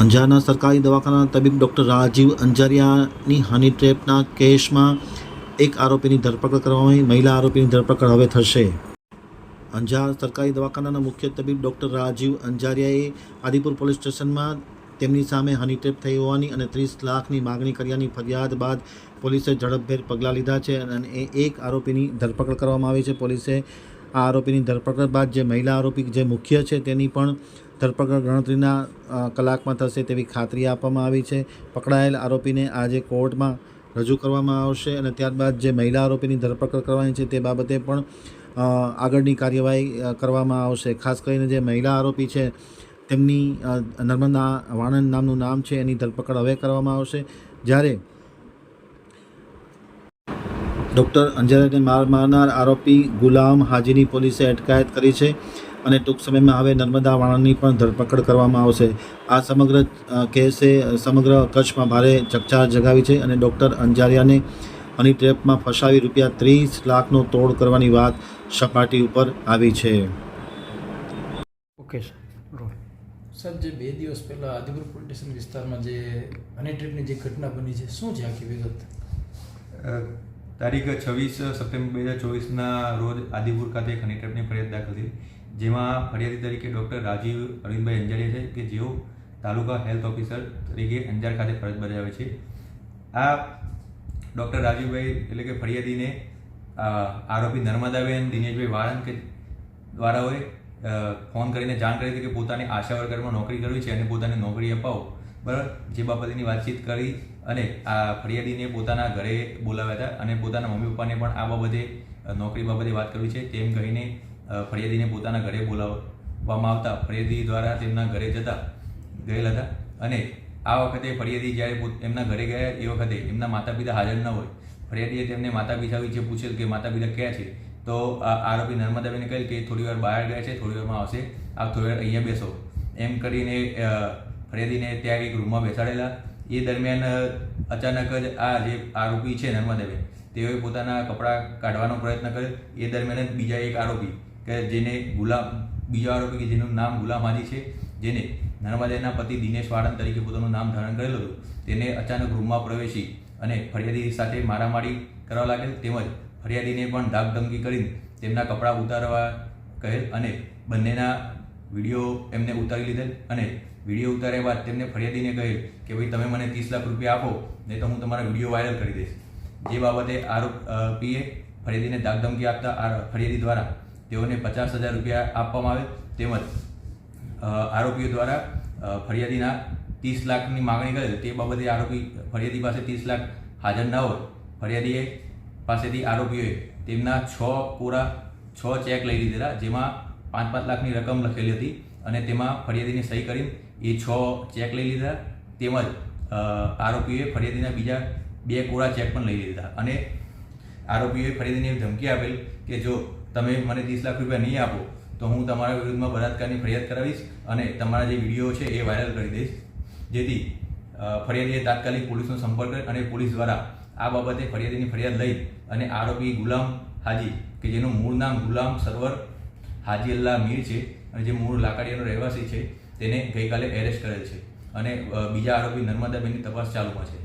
અંજારના સરકારી દવાખાનાના તબીબ ડૉક્ટર રાજીવ અંજારિયાની હની ટ્રેપના કેસમાં એક આરોપીની ધરપકડ કરવામાં આવી. મહિલા આરોપીની ધરપકડ હવે થશે. અંજાર સરકારી દવાખાનાના મુખ્ય તબીબ ડૉક્ટર રાજીવ અંજારિયાએ આદિપુર પોલીસ સ્ટેશનમાં તેમની સામે હની ટ્રેપ થઈ હોવાની અને ત્રીસ લાખની માગણી કર્યાની ફરિયાદ બાદ પોલીસે ઝડપભેર પગલાં લીધા છે અને એ એક આરોપીની ધરપકડ કરવામાં આવી છે. પોલીસે આ આરોપીની ધરપકડ બાદ જે મહિલા આરોપી, જે મુખ્ય છે, તેની પણ ધરપકડ ગણતરીના કલાકમાં થશે તેવી ખાતરી આપવામાં આવી છે. પકડાયેલ આરોપીને આજે કોર્ટમાં રજૂ કરવામાં આવશે અને ત્યારબાદ જે મહિલા આરોપીની ધરપકડ કરવાની છે તે બાબતે પણ આગળની કાર્યવાહી કરવામાં આવશે. ખાસ કરીને જે મહિલા આરોપી છે, તેમની નર્મદા વાણંદ નામનું નામ છે. એની ધરપકડ હવે કરવામાં આવશે. જ્યારે ડૉક્ટર અંજારીને માર, મારનાર આરોપી ગુલામ હાજીની પોલીસે અટકાયત કરી છે. અને ટૂંક સમયમાં હવે નર્મદા વાળાની પણ ધરપકડ કરવામાં આવશે. આ સમગ્ર કેસે સમગ્ર કચ્છમાં ભારે ચકચાર જગાવી છે અને ડૉક્ટર અંજારિયાને હની ટ્રેપમાં ફસાવી રૂપિયા ત્રીસ લાખનો તોડ કરવાની વાત સપાટી ઉપર આવી છે. Okay sir. સર જે બે દિવસ પહેલાં આદિપુર પોલીસ સ્ટેશન વિસ્તારમાં જે હની ટ્રીપની જે ઘટના બની છે શું છે આખી વિગત? તારીખ છવ્વીસ સપ્ટેમ્બર બે હજાર ચોવીસના રોજ આદિપુર ખાતે એક હની ટ્રેપની ફરિયાદ દાખલ થઈ. જેમાં ફરિયાદી તરીકે ડૉક્ટર રાજીવ અરવિંદભાઈ અંજારિયા છે કે જેઓ તાલુકા હેલ્થ ઓફિસર તરીકે અંજાર ખાતે ફરજ બજાવે છે. આ ડૉક્ટર રાજીવભાઈ એટલે કે ફરિયાદીને આરોપી નર્મદાબેન, દિનેશભાઈ વાળંદ કે દ્વારાઓએ ફોન કરીને જાણ કરી હતી કે પોતાની આશા વર્કરમાં નોકરી કરવી છે અને પોતાને નોકરી અપાવો. બરાબર? જે બાબતેની વાતચીત કરી અને આ ફરિયાદીને પોતાના ઘરે બોલાવ્યા હતા અને પોતાના મમ્મી પપ્પાને પણ આ બાબતે નોકરી બાબતે વાત કરવી છે. તેમ કહીને ફરિયાદીને પોતાના ઘરે બોલાવવામાં આવતા. ફરિયાદી દ્વારા તેમના ઘરે જતા ગયેલા હતા. અને આ વખતે ફરિયાદી જ્યારે એમના ઘરે ગયા એ વખતે એમના માતા પિતા હાજર ન હોય. ફરિયાદીએ તેમને માતા પિતા વિશે પૂછેલ કે માતા પિતા ક્યાં છે? તો આ આરોપી નર્મદાબેને કહ્યું કે થોડી વાર બહાર ગયા છે, થોડી વારમાં આવશે. આપ થોડી વાર અહીંયા બેસો. એમ કરીને ફરિયાદીને ત્યાં એક રૂમમાં બેસાડેલા. એ દરમિયાન અચાનક જ આ જે આરોપી છે નર્મદાબેન, તેઓએ પોતાના કપડાં કાઢવાનો પ્રયત્ન કર્યો. એ દરમિયાન બીજા એક આરોપી કે જેને ગુલામ, બીજો આરોપી કે જેનું નામ ગુલામ છે, જેને નર્મદાના પતિ દિનેશ વાળંદ તરીકે પોતાનું નામ ધારણ કરેલું હતું, તેને અચાનક રૂમમાં પ્રવેશી અને ફરિયાદી સાથે મારામારી કરવા લાગેલ તેમજ ફરિયાદીને પણ ધાકધમકી કરીને તેમના કપડાં ઉતારવા કહેલ અને બંનેના વીડિયો એમને ઉતારી લીધેલ અને વીડિયો ઉતાર્યા બાદ તેમને ફરિયાદીને કહેલ કે ભાઈ, તમે મને ત્રીસ લાખ રૂપિયા આપો, નહીં તો હું તમારા વીડિયો વાયરલ કરી દઈશ. જે બાબતે આરોપીએ ફરિયાદીને ધાક ધમકી આપતા ફરિયાદી દ્વારા તેઓને પચાસ હજાર રૂપિયા આપવામાં આવે તેમજ આરોપીઓ દ્વારા ફરિયાદીના ત્રીસ લાખની માગણી કરેલ તે બાબતે આરોપી ફરિયાદી પાસે ત્રીસ લાખ હાજર ન હોય. ફરિયાદીએ પાસેથી આરોપીઓએ તેમના છ પૂરા, છ ચેક લઈ લીધેલા, જેમાં પાંચ પાંચ લાખની રકમ લખેલી હતી અને તેમાં ફરિયાદીને સહી કરી એ છ ચેક લઈ લીધા. તેમજ આરોપીઓએ ફરિયાદીના બીજા બે કોરા ચેક પણ લઈ લીધા. અને આરોપીઓએ ફરિયાદીને ધમકી આપેલ કે જો તમે મને ત્રીસ લાખ રૂપિયા નહીં આપો, તો હું તમારા વિરુદ્ધમાં બળાત્કારની ફરિયાદ કરાવીશ અને તમારા જે વીડિયો છે એ વાયરલ કરી દઈશ. જેથી ફરિયાદીએ તાત્કાલિક પોલીસનો સંપર્ક અને પોલીસ દ્વારા આ બાબતે ફરિયાદીની ફરિયાદ લઈ અને આરોપી ગુલામ હાજી, કે જેનું મૂળ નામ ગુલામ સરવર હાજી અલ્લાહ મીર છે અને જે મૂળ લાકડીયાનો રહેવાસી છે, તેને ગઈકાલે એરેસ્ટ કરેલ છે. અને બીજા આરોપી નર્મદાબેનની તપાસ ચાલુમાં છે.